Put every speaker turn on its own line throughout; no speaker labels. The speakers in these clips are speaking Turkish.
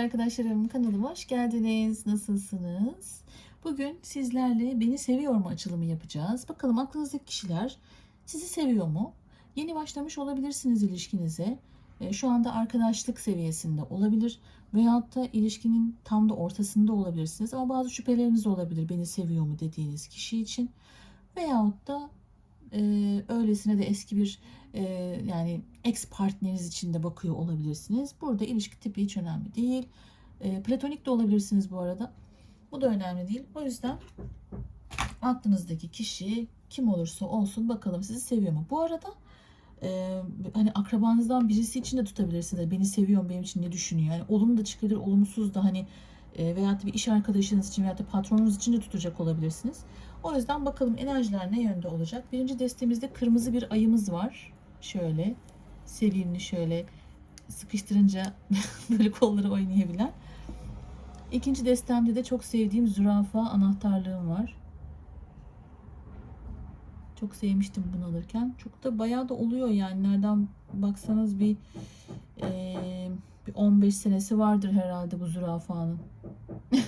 Arkadaşlarım kanalıma hoş geldiniz. Nasılsınız? Bugün sizlerle beni seviyor mu açılımı yapacağız. Bakalım aklınızdaki kişiler sizi seviyor mu? Yeni başlamış olabilirsiniz ilişkinize. E, Şu anda arkadaşlık seviyesinde olabilir. Veyahut da ilişkinin tam da ortasında olabilirsiniz. Ama bazı şüpheleriniz olabilir beni seviyor mu dediğiniz kişi için. Veyahut da e, öylesine de eski bir e, yani ex partneriniz için de bakıyor olabilirsiniz. Burada ilişki tipi hiç önemli değil. E, platonik de olabilirsiniz bu arada. Bu da önemli değil. O yüzden aklınızdaki kişi kim olursa olsun bakalım sizi seviyor mu? Bu arada e, hani akrabanızdan birisi için de tutabilirsiniz. Beni seviyor mu, benim için ne düşünüyor? Yani olumlu da çıkabilir, olumsuz da hani e, veyahut bir iş arkadaşınız için veyahut da patronunuz için de tutacak olabilirsiniz. O yüzden bakalım enerjiler ne yönde olacak? Birinci destemizde kırmızı bir ayımız var. Şöyle sevimli şöyle sıkıştırınca böyle kolları oynayabilen. İkinci destemde de çok sevdiğim zürafa anahtarlığım var. Çok sevmiştim bunu alırken. Çok da bayağı da oluyor yani. Nereden baksanız bir, eee, bir 15 senesi vardır herhalde bu zürafanın.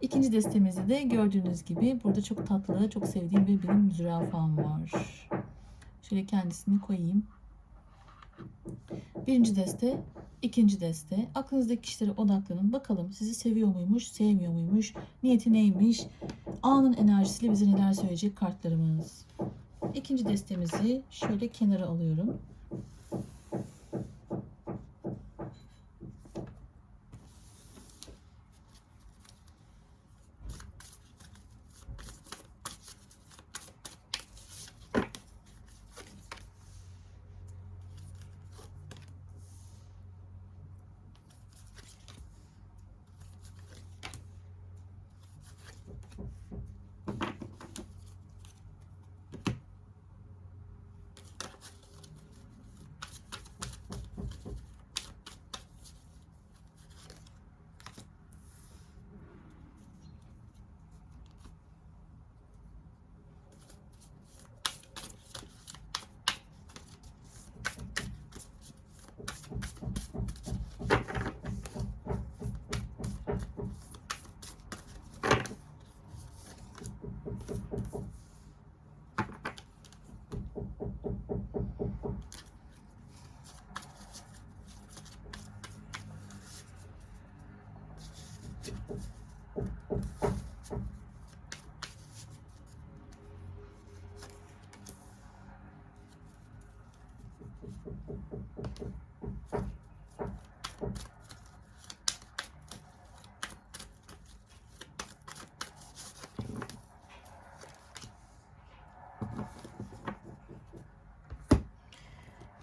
İkinci destemizde de gördüğünüz gibi burada çok tatlı, çok sevdiğim bir benim zürafam var. Şöyle kendisini koyayım. Birinci deste, ikinci deste. Aklınızdaki kişilere odaklanın. Bakalım sizi seviyor muymuş, sevmiyor muymuş, niyeti neymiş, anın enerjisiyle bize neler söyleyecek kartlarımız. İkinci destemizi şöyle kenara alıyorum.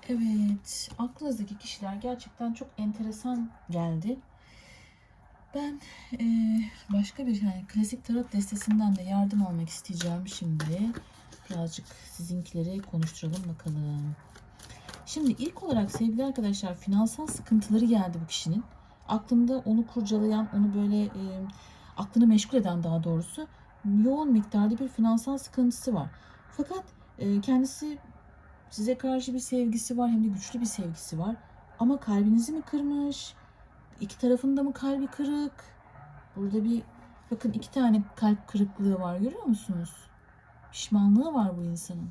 Evet, aklınızdaki kişiler gerçekten çok enteresan geldi. Ben eee, başka bir yani klasik tarot destesinden de yardım almak isteyeceğim şimdi. Birazcık sizinkileri konuşturalım bakalım. Şimdi ilk olarak sevgili arkadaşlar finansal sıkıntıları geldi bu kişinin. Aklında onu kurcalayan, onu böyle eee, aklını meşgul eden daha doğrusu yoğun miktarda bir finansal sıkıntısı var. Fakat eee, kendisi Size karşı bir sevgisi var hem de güçlü bir sevgisi var. Ama kalbinizi mi kırmış? İki tarafında mı kalbi kırık? Burada bir bakın iki tane kalp kırıklığı var görüyor musunuz? Pişmanlığı var bu insanın.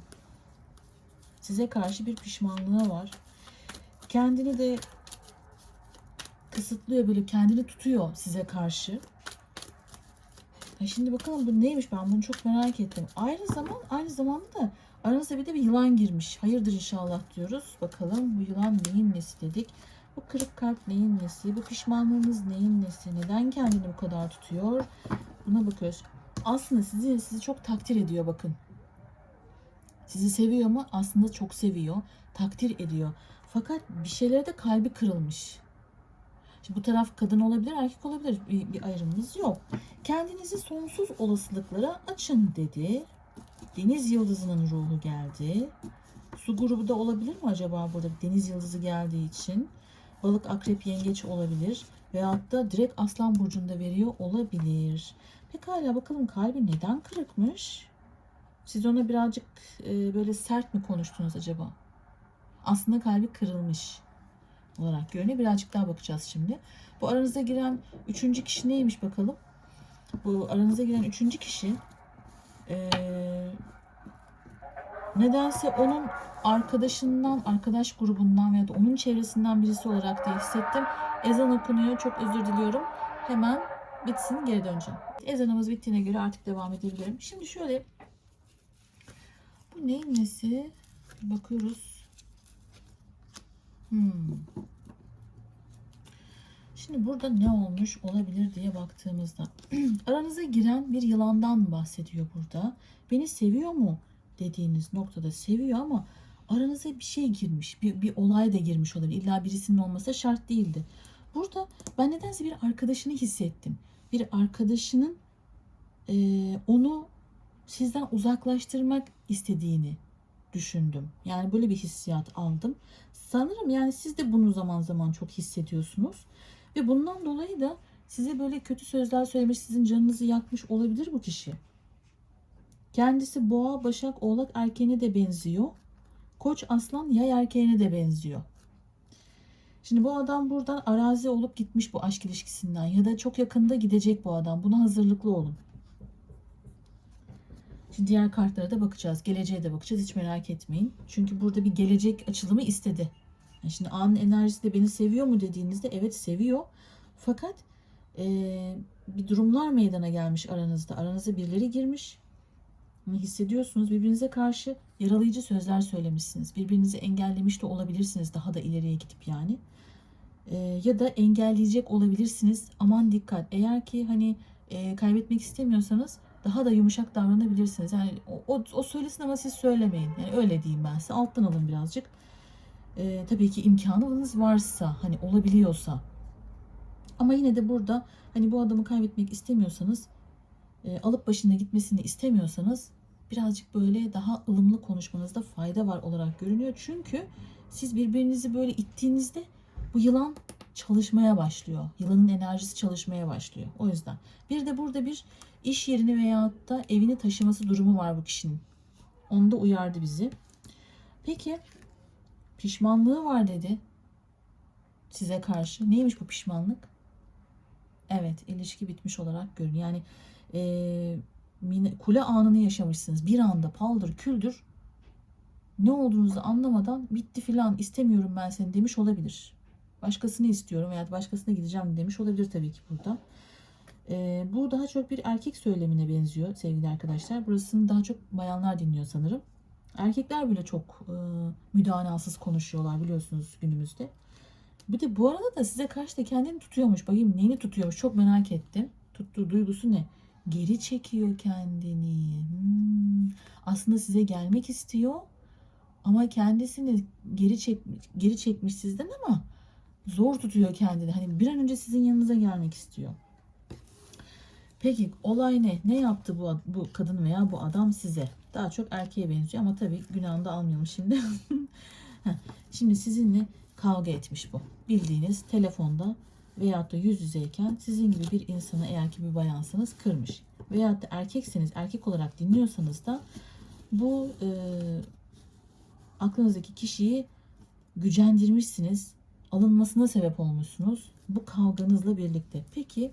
Size karşı bir pişmanlığı var. Kendini de kısıtlıyor böyle kendini tutuyor size karşı. Ya şimdi bakalım bu neymiş ben bunu çok merak ettim. Aynı zaman aynı zamanda da aranızda bir de bir yılan girmiş. Hayırdır inşallah diyoruz. Bakalım bu yılan neyin nesi dedik. Bu kırık kalp neyin nesi? Bu pişmanlığınız neyin nesi? Neden kendini bu kadar tutuyor? Buna bakıyoruz. Aslında sizi sizi çok takdir ediyor bakın. Sizi seviyor mu? Aslında çok seviyor. Takdir ediyor. Fakat bir şeylerde kalbi kırılmış. Şimdi bu taraf kadın olabilir, erkek olabilir. Bir, bir ayrımımız yok. Kendinizi sonsuz olasılıklara açın dedi. Deniz yıldızının ruhu geldi. Su grubu da olabilir mi acaba burada deniz yıldızı geldiği için? Balık, akrep, yengeç olabilir. Veyahut da direkt aslan burcunda veriyor olabilir. Pekala bakalım kalbi neden kırıkmış? Siz ona birazcık e, böyle sert mi konuştunuz acaba? Aslında kalbi kırılmış. olarak görünüyor. Birazcık daha bakacağız şimdi. Bu aranıza giren üçüncü kişi neymiş bakalım. Bu aranıza giren üçüncü kişi eee, nedense onun arkadaşından, arkadaş grubundan veya da onun çevresinden birisi olarak da hissettim. Ezan okunuyor. Çok özür diliyorum. Hemen bitsin geri döneceğim. Ezanımız bittiğine göre artık devam edebilirim. Şimdi şöyle bu neyin nesi? Bakıyoruz. Hmm. Şimdi burada ne olmuş olabilir diye baktığımızda aranıza giren bir yılandan bahsediyor burada. Beni seviyor mu dediğiniz noktada seviyor ama aranıza bir şey girmiş. Bir, bir olay da girmiş olabilir. İlla birisinin olması şart değildi. Burada ben nedense bir arkadaşını hissettim. Bir arkadaşının eee, onu sizden uzaklaştırmak istediğini düşündüm. Yani böyle bir hissiyat aldım. Sanırım yani siz de bunu zaman zaman çok hissediyorsunuz. Ve bundan dolayı da size böyle kötü sözler söylemiş, sizin canınızı yakmış olabilir bu kişi. Kendisi boğa, başak, oğlak erkeğine de benziyor. Koç, aslan, yay erkeğine de benziyor. Şimdi bu adam buradan arazi olup gitmiş bu aşk ilişkisinden ya da çok yakında gidecek bu adam. Buna hazırlıklı olun. Şimdi diğer kartlara da bakacağız. Geleceğe de bakacağız. Hiç merak etmeyin. Çünkü burada bir gelecek açılımı istedi. Yani şimdi anın enerjisi de beni seviyor mu dediğinizde evet seviyor. Fakat eee, bir durumlar meydana gelmiş aranızda. Aranıza birileri girmiş. Hissediyorsunuz. Birbirinize karşı yaralayıcı sözler söylemişsiniz. Birbirinizi engellemiş de olabilirsiniz daha da ileriye gidip yani. Eee, ya da engelleyecek olabilirsiniz. Aman dikkat. Eğer ki hani eee, kaybetmek istemiyorsanız daha da yumuşak davranabilirsiniz. Yani o, o, söylesin ama siz söylemeyin. Yani öyle diyeyim ben size. Alttan alın birazcık. Ee, tabii ki imkanınız varsa hani olabiliyorsa. Ama yine de burada hani bu adamı kaybetmek istemiyorsanız e, alıp başına gitmesini istemiyorsanız birazcık böyle daha ılımlı konuşmanızda fayda var olarak görünüyor. Çünkü siz birbirinizi böyle ittiğinizde bu yılan çalışmaya başlıyor. Yılanın enerjisi çalışmaya başlıyor. O yüzden. Bir de burada bir iş yerini veyahut da evini taşıması durumu var bu kişinin. Onu da uyardı bizi. Peki pişmanlığı var dedi size karşı. Neymiş bu pişmanlık? Evet ilişki bitmiş olarak görünüyor. Yani mine- kule anını yaşamışsınız. Bir anda paldır küldür ne olduğunuzu anlamadan bitti filan istemiyorum ben seni demiş olabilir. Başkasını istiyorum veya başkasına gideceğim demiş olabilir tabii ki burada. Ee, bu daha çok bir erkek söylemine benziyor sevgili arkadaşlar. Burasını daha çok bayanlar dinliyor sanırım. Erkekler bile çok e, müdanasız konuşuyorlar biliyorsunuz günümüzde. Bir de bu arada da size karşı da kendini tutuyormuş. Bakayım neyini tutuyormuş çok merak ettim. Tuttuğu duygusu ne? Geri çekiyor kendini. Hmm. Aslında size gelmek istiyor. Ama kendisini geri çek geri çekmiş sizden ama zor tutuyor kendini. Hani bir an önce sizin yanınıza gelmek istiyor. Peki olay ne? Ne yaptı bu bu kadın veya bu adam size? Daha çok erkeğe benziyor ama tabii günahını da almıyorum şimdi. Şimdi sizinle kavga etmiş bu. Bildiğiniz telefonda veyahut da yüz yüzeyken sizin gibi bir insanı eğer ki bir bayansanız kırmış. Veyahut da erkekseniz erkek olarak dinliyorsanız da bu e, aklınızdaki kişiyi gücendirmişsiniz. Alınmasına sebep olmuşsunuz. Bu kavganızla birlikte. Peki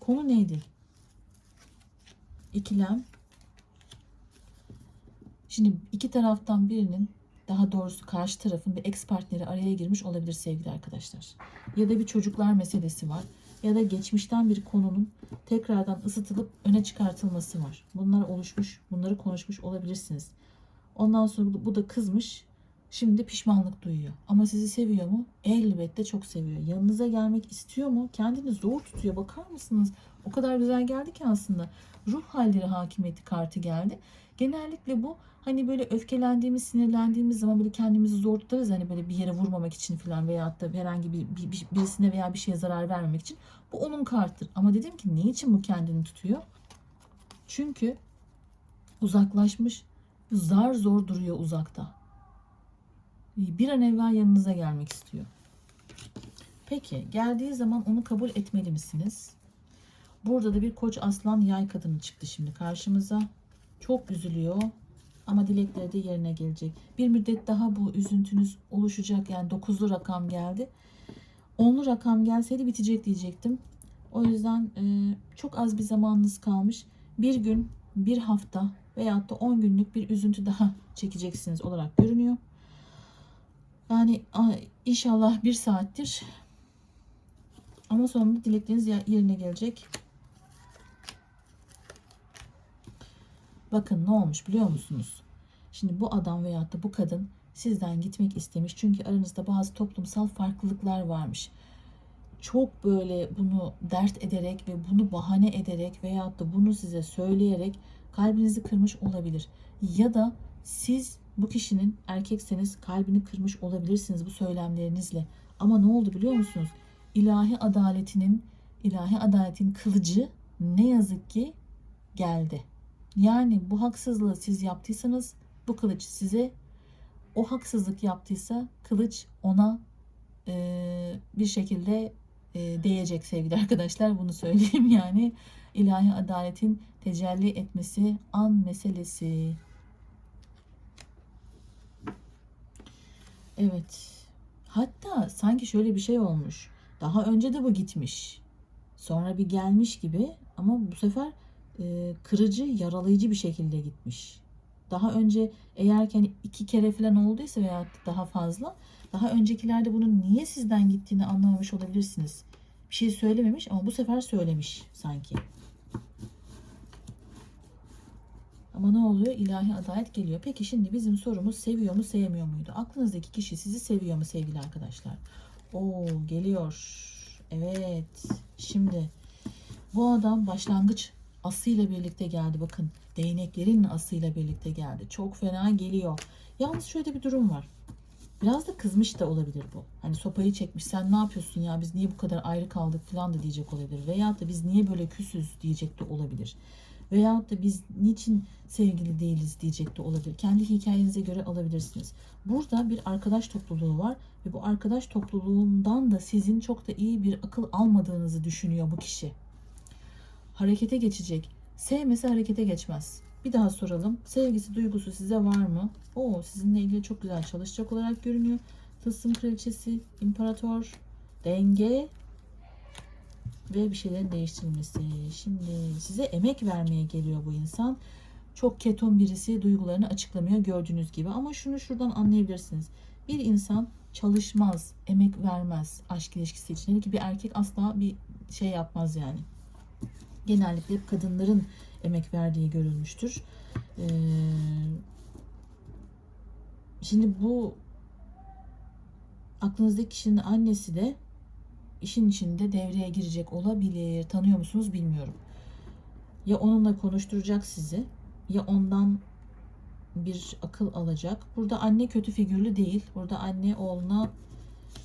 konu neydi? İkilem. Şimdi iki taraftan birinin daha doğrusu karşı tarafın bir ex partneri araya girmiş olabilir sevgili arkadaşlar. Ya da bir çocuklar meselesi var. Ya da geçmişten bir konunun tekrardan ısıtılıp öne çıkartılması var. Bunlar oluşmuş, bunları konuşmuş olabilirsiniz. Ondan sonra bu- da kızmış. Şimdi pişmanlık duyuyor. Ama sizi seviyor mu? Elbette çok seviyor. Yanınıza gelmek istiyor mu? Kendini zor tutuyor. Bakar mısınız? O kadar güzel geldi ki aslında. Ruh halleri hakimiyeti kartı geldi. Genellikle bu hani böyle öfkelendiğimiz, sinirlendiğimiz zaman böyle kendimizi zor tutarız. Hani böyle bir yere vurmamak için falan veyahut da herhangi bir, bir- bir- birisine veya bir şeye zarar vermemek için. Bu onun kartıdır. Ama dedim ki niçin bu kendini tutuyor? Çünkü uzaklaşmış, zar zor duruyor uzakta bir an evvel yanınıza gelmek istiyor. Peki geldiği zaman onu kabul etmeli misiniz? Burada da bir koç aslan yay kadını çıktı şimdi karşımıza. Çok üzülüyor ama dilekleri de yerine gelecek. Bir müddet daha bu üzüntünüz oluşacak yani dokuzlu rakam geldi. onlu rakam gelseydi bitecek diyecektim. O yüzden e, çok az bir zamanınız kalmış. Bir gün, bir hafta veyahut da 10 günlük bir üzüntü daha çekeceksiniz olarak görünüyor. Yani inşallah bir saattir ama sonunda dilekleriniz yer- yerine gelecek. Bakın ne olmuş biliyor musunuz? Şimdi bu adam veyahut da bu kadın sizden gitmek istemiş. Çünkü aranızda bazı toplumsal farklılıklar varmış. Çok böyle bunu dert ederek ve bunu bahane ederek veyahut da bunu size söyleyerek kalbinizi kırmış olabilir. Ya da siz bu kişinin erkekseniz kalbini kırmış olabilirsiniz bu söylemlerinizle. Ama ne oldu biliyor musunuz? İlahi adaletinin ilahi adaletin kılıcı ne yazık ki geldi. Yani bu haksızlığı siz yaptıysanız bu kılıç size o haksızlık yaptıysa kılıç ona e, bir şekilde e, değecek sevgili arkadaşlar bunu söyleyeyim yani ilahi adaletin tecelli etmesi an meselesi. Evet. Hatta sanki şöyle bir şey olmuş. Daha önce de bu gitmiş. Sonra bir gelmiş gibi ama bu sefer e, kırıcı, yaralayıcı bir şekilde gitmiş. Daha önce eğer ki hani iki kere falan olduysa veya daha fazla daha öncekilerde bunun niye sizden gittiğini anlamamış olabilirsiniz. Bir şey söylememiş ama bu sefer söylemiş sanki. Ama ne oluyor? İlahi adalet geliyor. Peki şimdi bizim sorumuz seviyor mu sevmiyor muydu? Aklınızdaki kişi sizi seviyor mu sevgili arkadaşlar? Oo geliyor. Evet. Şimdi bu adam başlangıç asıyla birlikte geldi. Bakın değneklerin asıyla birlikte geldi. Çok fena geliyor. Yalnız şöyle bir durum var. Biraz da kızmış da olabilir bu. Hani sopayı çekmiş sen ne yapıyorsun ya biz niye bu kadar ayrı kaldık falan da diyecek olabilir. Veyahut da biz niye böyle küsüz diyecek de olabilir. Veyahut da biz niçin sevgili değiliz diyecek de olabilir. Kendi hikayenize göre alabilirsiniz. Burada bir arkadaş topluluğu var ve bu arkadaş topluluğundan da sizin çok da iyi bir akıl almadığınızı düşünüyor bu kişi. Harekete geçecek. Sevmesi harekete geçmez. Bir daha soralım. Sevgisi, duygusu size var mı? Oo, sizinle ilgili çok güzel çalışacak olarak görünüyor. Tılsım kraliçesi, imparator, denge ve bir şeylerin değiştirilmesi. Şimdi size emek vermeye geliyor bu insan. Çok keton birisi duygularını açıklamıyor gördüğünüz gibi. Ama şunu şuradan anlayabilirsiniz. Bir insan çalışmaz, emek vermez aşk ilişkisi için. Hele ki bir erkek asla bir şey yapmaz yani. Genellikle hep kadınların emek verdiği görülmüştür. Ee, şimdi bu aklınızdaki kişinin annesi de işin içinde devreye girecek olabilir. Tanıyor musunuz bilmiyorum. Ya onunla konuşturacak sizi ya ondan bir akıl alacak. Burada anne kötü figürlü değil. Burada anne oğluna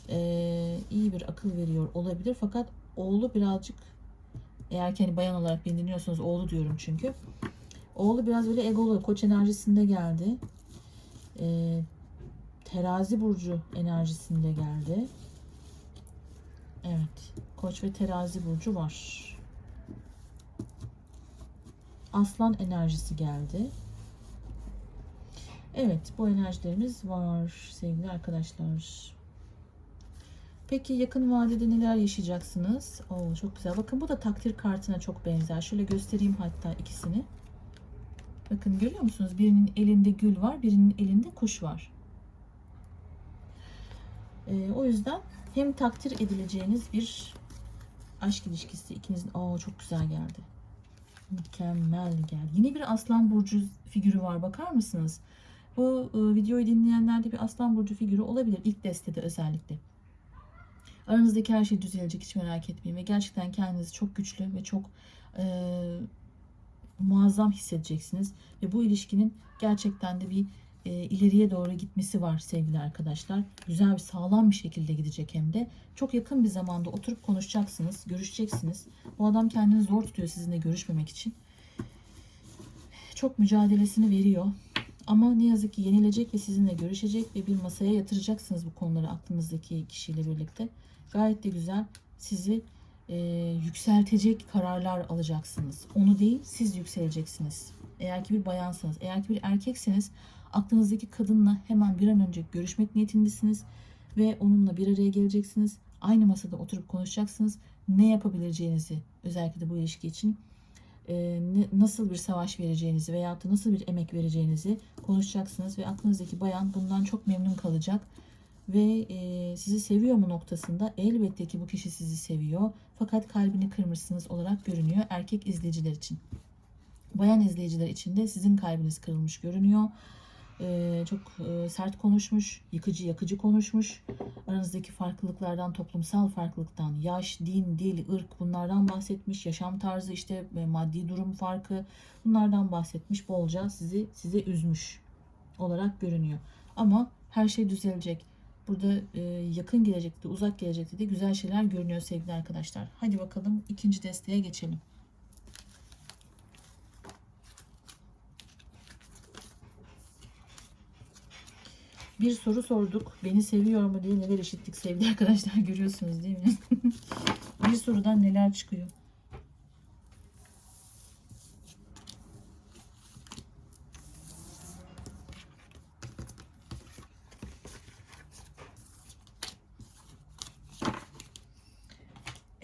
eee, iyi bir akıl veriyor olabilir. Fakat oğlu birazcık eğer ki hani bayan olarak beni dinliyorsanız oğlu diyorum çünkü. Oğlu biraz böyle egolu, koç enerjisinde geldi. Eee, terazi burcu enerjisinde geldi. Evet. Koç ve terazi burcu var. Aslan enerjisi geldi. Evet, bu enerjilerimiz var sevgili arkadaşlar. Peki yakın vadede neler yaşayacaksınız? Oo, çok güzel. Bakın bu da takdir kartına çok benzer. Şöyle göstereyim hatta ikisini. Bakın görüyor musunuz? Birinin elinde gül var, birinin elinde kuş var. Ee, o yüzden hem takdir edileceğiniz bir aşk ilişkisi ikinizin. Aa çok güzel geldi. Mükemmel geldi. Yine bir aslan burcu figürü var. Bakar mısınız? Bu e, videoyu dinleyenlerde bir aslan burcu figürü olabilir. ilk destede özellikle. Aranızdaki her şey düzelecek hiç merak etmeyin. Ve gerçekten kendinizi çok güçlü ve çok e, muazzam hissedeceksiniz. Ve bu ilişkinin gerçekten de bir e, ileriye doğru gitmesi var sevgili arkadaşlar. Güzel bir sağlam bir şekilde gidecek hem de. Çok yakın bir zamanda oturup konuşacaksınız, görüşeceksiniz. Bu adam kendini zor tutuyor sizinle görüşmemek için. Çok mücadelesini veriyor. Ama ne yazık ki yenilecek ve sizinle görüşecek ve bir masaya yatıracaksınız bu konuları aklınızdaki kişiyle birlikte. Gayet de güzel sizi e, yükseltecek kararlar alacaksınız. Onu değil siz yükseleceksiniz. Eğer ki bir bayansanız, eğer ki bir erkekseniz aklınızdaki kadınla hemen bir an önce görüşmek niyetindesiniz ve onunla bir araya geleceksiniz. Aynı masada oturup konuşacaksınız. Ne yapabileceğinizi özellikle de bu ilişki için e, nasıl bir savaş vereceğinizi veyahut da nasıl bir emek vereceğinizi konuşacaksınız ve aklınızdaki bayan bundan çok memnun kalacak ve e, sizi seviyor mu noktasında elbette ki bu kişi sizi seviyor fakat kalbini kırmışsınız olarak görünüyor erkek izleyiciler için. Bayan izleyiciler için de sizin kalbiniz kırılmış görünüyor. E, çok e, sert konuşmuş, yıkıcı yakıcı konuşmuş. Aranızdaki farklılıklardan, toplumsal farklılıktan, yaş, din, dil, ırk bunlardan bahsetmiş. Yaşam tarzı işte e, maddi durum farkı bunlardan bahsetmiş. Bolca sizi size üzmüş olarak görünüyor. Ama her şey düzelecek. Burada e, yakın gelecekte, uzak gelecekte de güzel şeyler görünüyor sevgili arkadaşlar. Hadi bakalım ikinci desteğe geçelim. Bir soru sorduk. Beni seviyor mu diye neler işittik sevgili arkadaşlar görüyorsunuz değil mi? bir sorudan neler çıkıyor.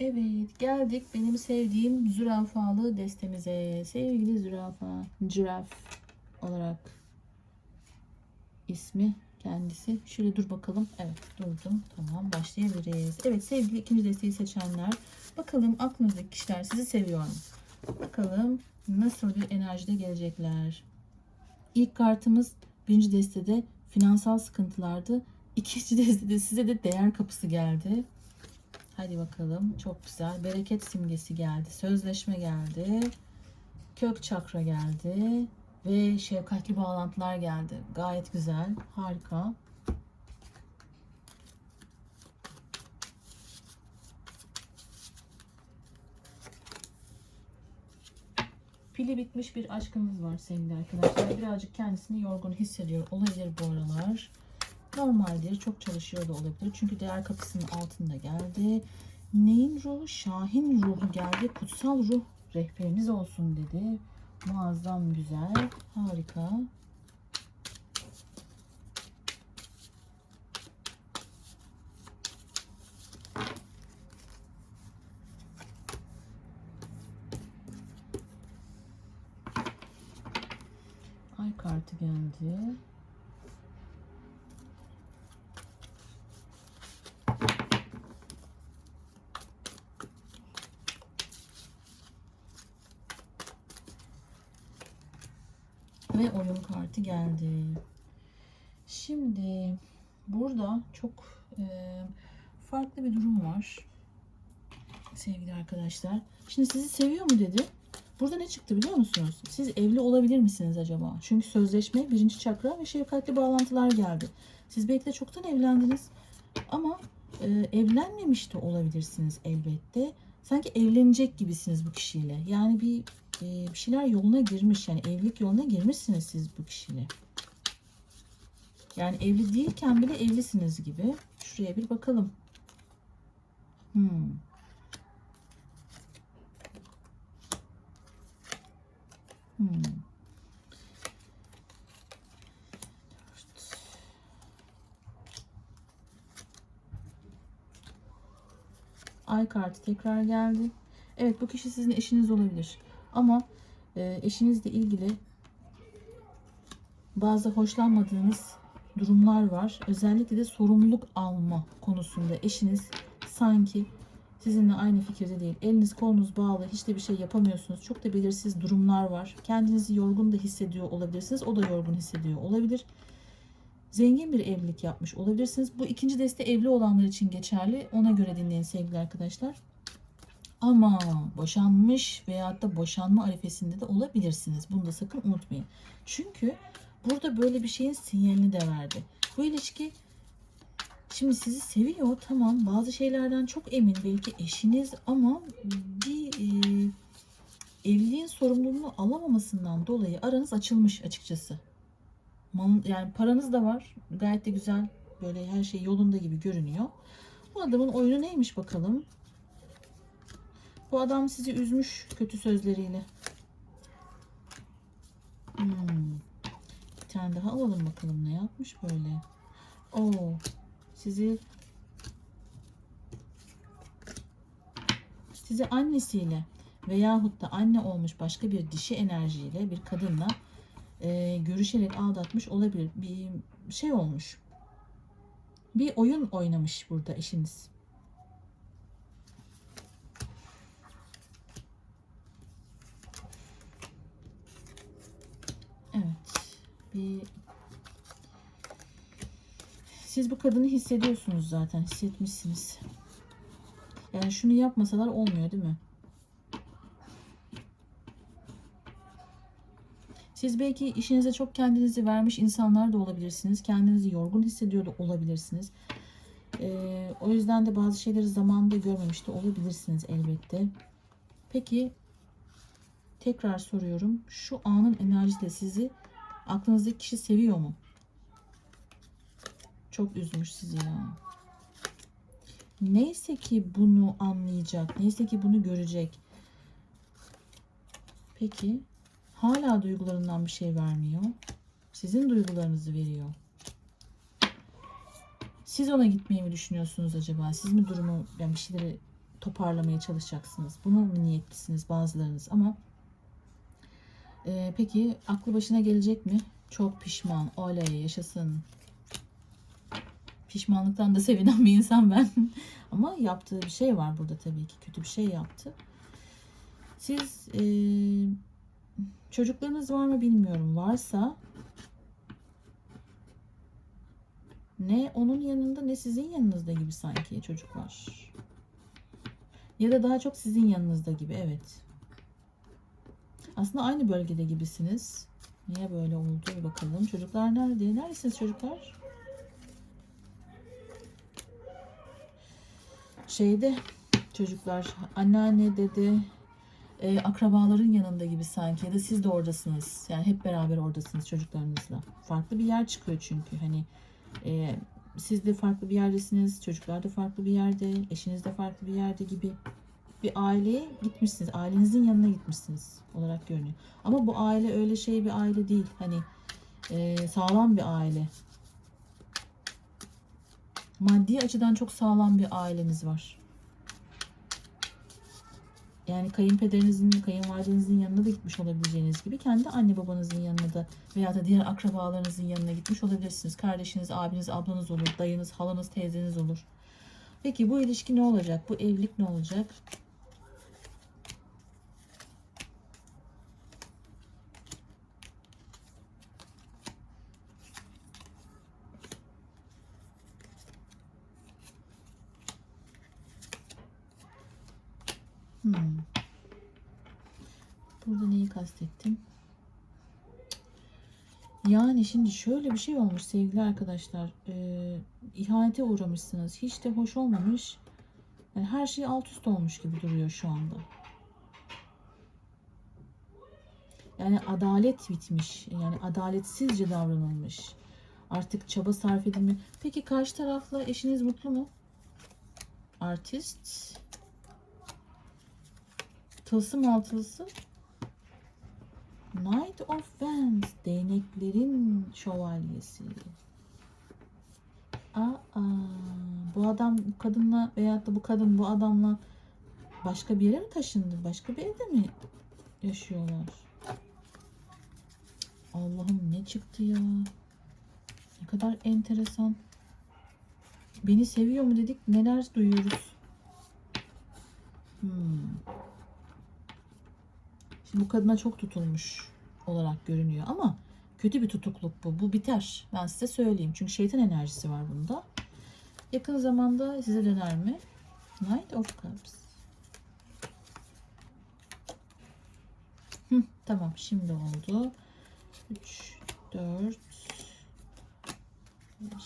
Evet geldik benim sevdiğim zürafalı destemize. Sevgili zürafa, ciraf olarak ismi kendisi. Şöyle dur bakalım. Evet durdum. Tamam başlayabiliriz. Evet sevgili ikinci desteği seçenler. Bakalım aklınızdaki kişiler sizi seviyor mu? Bakalım nasıl bir enerjide gelecekler. İlk kartımız birinci destede finansal sıkıntılardı. İkinci destede size de değer kapısı geldi. Hadi bakalım. Çok güzel. Bereket simgesi geldi. Sözleşme geldi. Kök çakra geldi. Ve şefkatli bağlantılar geldi. Gayet güzel. Harika. Pili bitmiş bir aşkımız var sevgili arkadaşlar. Birazcık kendisini yorgun hissediyor olabilir bu aralar. Normaldir. Çok çalışıyor da olabilir. Çünkü değer kapısının altında geldi. Neyin ruhu? Şahin ruhu geldi. Kutsal ruh rehberiniz olsun dedi. Muazzam güzel. Harika. Ay kartı geldi. Ve oyun kartı geldi. Şimdi burada çok e, farklı bir durum var. Sevgili arkadaşlar. Şimdi sizi seviyor mu dedi. Burada ne çıktı biliyor musunuz? Siz evli olabilir misiniz acaba? Çünkü sözleşme, birinci çakra ve şefkatli bağlantılar geldi. Siz belki de çoktan evlendiniz. Ama e, evlenmemiş de olabilirsiniz elbette. Sanki evlenecek gibisiniz bu kişiyle. Yani bir e, bir şeyler yoluna girmiş. Yani evlilik yoluna girmişsiniz siz bu kişiyle. Yani evli değilken bile evlisiniz gibi. Şuraya bir bakalım. Hmm. Hmm. Ay kartı tekrar geldi. Evet bu kişi sizin eşiniz olabilir. Ama e, eşinizle ilgili bazı hoşlanmadığınız durumlar var. Özellikle de sorumluluk alma konusunda eşiniz sanki sizinle aynı fikirde değil. Eliniz kolunuz bağlı, hiç de bir şey yapamıyorsunuz. Çok da belirsiz durumlar var. Kendinizi yorgun da hissediyor olabilirsiniz. O da yorgun hissediyor olabilir. Zengin bir evlilik yapmış olabilirsiniz. Bu ikinci deste evli olanlar için geçerli. Ona göre dinleyin sevgili arkadaşlar. Ama boşanmış veyahut da boşanma arifesinde de olabilirsiniz. Bunu da sakın unutmayın. Çünkü burada böyle bir şeyin sinyalini de verdi. Bu ilişki şimdi sizi seviyor tamam bazı şeylerden çok emin belki eşiniz ama bir e, evliliğin sorumluluğunu alamamasından dolayı aranız açılmış açıkçası. Yani paranız da var gayet de güzel böyle her şey yolunda gibi görünüyor. Bu adamın oyunu neymiş bakalım. Bu adam sizi üzmüş kötü sözleriyle. Hmm. Bir tane daha alalım bakalım ne yapmış böyle. Oo. Sizi sizi annesiyle veyahut da anne olmuş başka bir dişi enerjiyle bir kadınla e, görüşerek aldatmış olabilir. Bir şey olmuş. Bir oyun oynamış burada eşiniz. Evet. Bir siz bu kadını hissediyorsunuz zaten. Hissetmişsiniz. Yani şunu yapmasalar olmuyor değil mi? Siz belki işinize çok kendinizi vermiş insanlar da olabilirsiniz. Kendinizi yorgun hissediyor da olabilirsiniz. Ee, o yüzden de bazı şeyleri zamanında görmemiş de olabilirsiniz elbette. Peki tekrar soruyorum. Şu anın enerjisiyle sizi aklınızdaki kişi seviyor mu? Çok üzmüş sizi ya. Neyse ki bunu anlayacak. Neyse ki bunu görecek. Peki hala duygularından bir şey vermiyor. Sizin duygularınızı veriyor. Siz ona gitmeyi mi düşünüyorsunuz acaba? Siz mi durumu yani bir şeyleri toparlamaya çalışacaksınız? Bunu mu niyetlisiniz bazılarınız ama e, peki aklı başına gelecek mi? Çok pişman. Oley yaşasın. Pişmanlıktan da sevinen bir insan ben. ama yaptığı bir şey var burada tabii ki. Kötü bir şey yaptı. Siz e, çocuklarınız var mı bilmiyorum. Varsa ne onun yanında ne sizin yanınızda gibi sanki çocuklar. Ya da daha çok sizin yanınızda gibi evet. Aslında aynı bölgede gibisiniz. Niye böyle oldu bir bakalım. Çocuklar nerede? Neredesiniz çocuklar? Şeyde çocuklar anneanne dede e, akrabaların yanında gibi sanki ya da siz de oradasınız. Yani hep beraber oradasınız çocuklarınızla. Farklı bir yer çıkıyor çünkü hani e, siz de farklı bir yerdesiniz, çocuklar da farklı bir yerde, eşiniz de farklı bir yerde gibi bir aileye gitmişsiniz. Ailenizin yanına gitmişsiniz olarak görünüyor. Ama bu aile öyle şey bir aile değil. Hani e, sağlam bir aile. Maddi açıdan çok sağlam bir aileniz var. Yani kayınpederinizin, kayınvalidenizin yanına da gitmiş olabileceğiniz gibi kendi anne babanızın yanına da veya da diğer akrabalarınızın yanına gitmiş olabilirsiniz. Kardeşiniz, abiniz, ablanız olur, dayınız, halanız, teyzeniz olur. Peki bu ilişki ne olacak? Bu evlilik ne olacak? Hmm. Burada neyi kastettim? Yani şimdi şöyle bir şey olmuş sevgili arkadaşlar. Ee, ihanete uğramışsınız. Hiç de hoş olmamış. Yani her şey alt üst olmuş gibi duruyor şu anda. Yani adalet bitmiş. Yani adaletsizce davranılmış. Artık çaba sarf edilmiş. Peki karşı tarafla eşiniz mutlu mu? Artist. Tılsım altılısı. Knight of Wands. Değneklerin şövalyesi. Aa, bu adam bu kadınla veyahut da bu kadın bu adamla başka bir yere mi taşındı? Başka bir evde mi yaşıyorlar? Allah'ım ne çıktı ya? Ne kadar enteresan. Beni seviyor mu dedik neler duyuyoruz. Hmm. Şimdi bu kadına çok tutulmuş olarak görünüyor ama kötü bir tutukluk bu. Bu biter. Ben size söyleyeyim. Çünkü şeytan enerjisi var bunda. Yakın zamanda size döner mi? Knight of Cups. Tamam şimdi oldu. 3, 4, 5,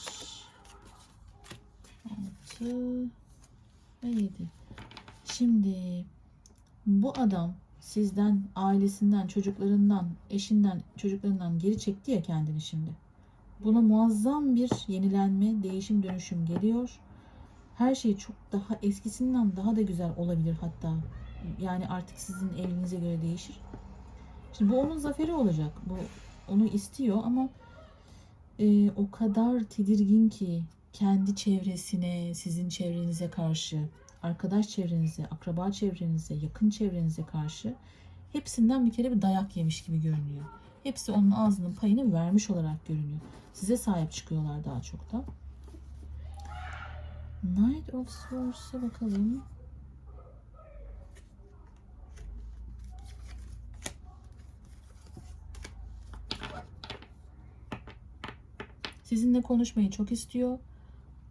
6 ve 7. Şimdi bu adam sizden, ailesinden, çocuklarından, eşinden, çocuklarından geri çekti ya kendini şimdi. Buna muazzam bir yenilenme, değişim, dönüşüm geliyor. Her şey çok daha eskisinden daha da güzel olabilir hatta. Yani artık sizin elinize göre değişir. Şimdi bu onun zaferi olacak. Bu onu istiyor ama e, o kadar tedirgin ki kendi çevresine, sizin çevrenize karşı arkadaş çevrenize, akraba çevrenize, yakın çevrenize karşı hepsinden bir kere bir dayak yemiş gibi görünüyor. Hepsi onun ağzının payını vermiş olarak görünüyor. Size sahip çıkıyorlar daha çok da. Knight of Swords'a bakalım. Sizinle konuşmayı çok istiyor.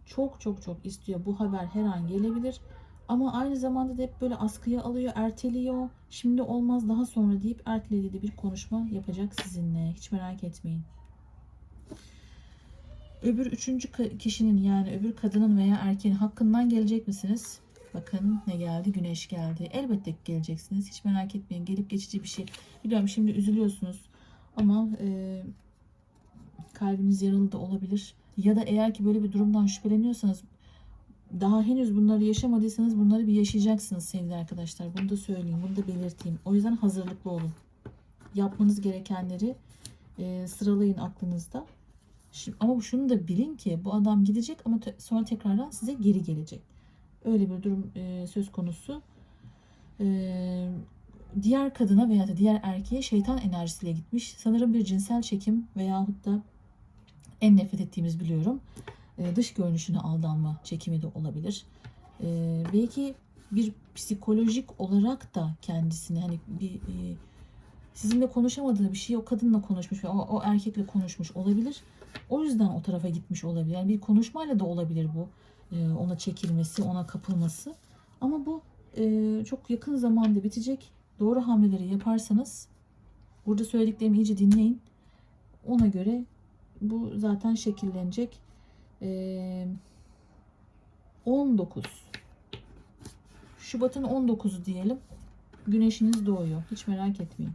Çok çok çok istiyor. Bu haber her an gelebilir. Ama aynı zamanda da hep böyle askıya alıyor, erteliyor. Şimdi olmaz daha sonra deyip ertelediği de bir konuşma yapacak sizinle. Hiç merak etmeyin. Öbür üçüncü kişinin yani öbür kadının veya erkeğin hakkından gelecek misiniz? Bakın ne geldi? Güneş geldi. Elbette geleceksiniz. Hiç merak etmeyin. Gelip geçici bir şey. Biliyorum şimdi üzülüyorsunuz. Ama e, kalbiniz yaralı da olabilir. Ya da eğer ki böyle bir durumdan şüpheleniyorsanız daha henüz bunları yaşamadıysanız bunları bir yaşayacaksınız sevgili arkadaşlar. Bunu da söyleyeyim, bunu da belirteyim. O yüzden hazırlıklı olun. Yapmanız gerekenleri e, sıralayın aklınızda. Şimdi, ama şunu da bilin ki bu adam gidecek ama te- sonra tekrardan size geri gelecek. Öyle bir durum e, söz konusu. E, diğer kadına veya da diğer erkeğe şeytan enerjisiyle gitmiş. Sanırım bir cinsel çekim veyahut da en nefret ettiğimiz biliyorum. E, dış görünüşüne aldanma çekimi de olabilir. E, belki bir psikolojik olarak da kendisini hani bir e, sizinle konuşamadığı bir şey o kadınla konuşmuş o, o erkekle konuşmuş olabilir. O yüzden o tarafa gitmiş olabilir. Yani bir konuşmayla da olabilir bu. e, ona çekilmesi, ona kapılması. Ama bu e, çok yakın zamanda bitecek. Doğru hamleleri yaparsanız burada söylediklerimi iyice dinleyin. Ona göre bu zaten şekillenecek. Ee, 19 Şubat'ın 19'u diyelim. Güneşiniz doğuyor. Hiç merak etmeyin.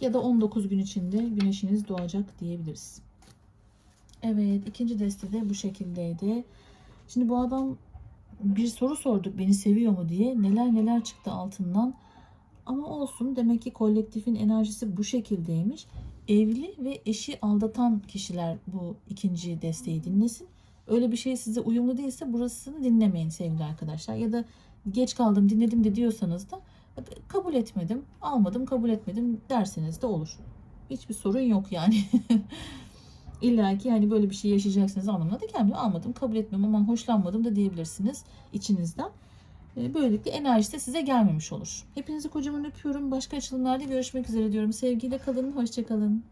Ya da 19 gün içinde güneşiniz doğacak diyebiliriz. Evet, ikinci deste de bu şekildeydi. Şimdi bu adam bir soru sorduk beni seviyor mu diye. Neler neler çıktı altından. Ama olsun demek ki kolektifin enerjisi bu şekildeymiş. Evli ve eşi aldatan kişiler bu ikinci desteği dinlesin. Öyle bir şey size uyumlu değilse burasını dinlemeyin sevgili arkadaşlar. Ya da geç kaldım dinledim de diyorsanız da kabul etmedim, almadım, kabul etmedim derseniz de olur. Hiçbir sorun yok yani. İlla ki hani böyle bir şey yaşayacaksınız anlamına da gelmiyor. Almadım, kabul etmiyorum aman hoşlanmadım da diyebilirsiniz içinizden. E, Böylelikle enerjisi de size gelmemiş olur. Hepinizi kocaman öpüyorum. Başka açılımlarda görüşmek üzere diyorum. Sevgiyle kalın, hoşçakalın.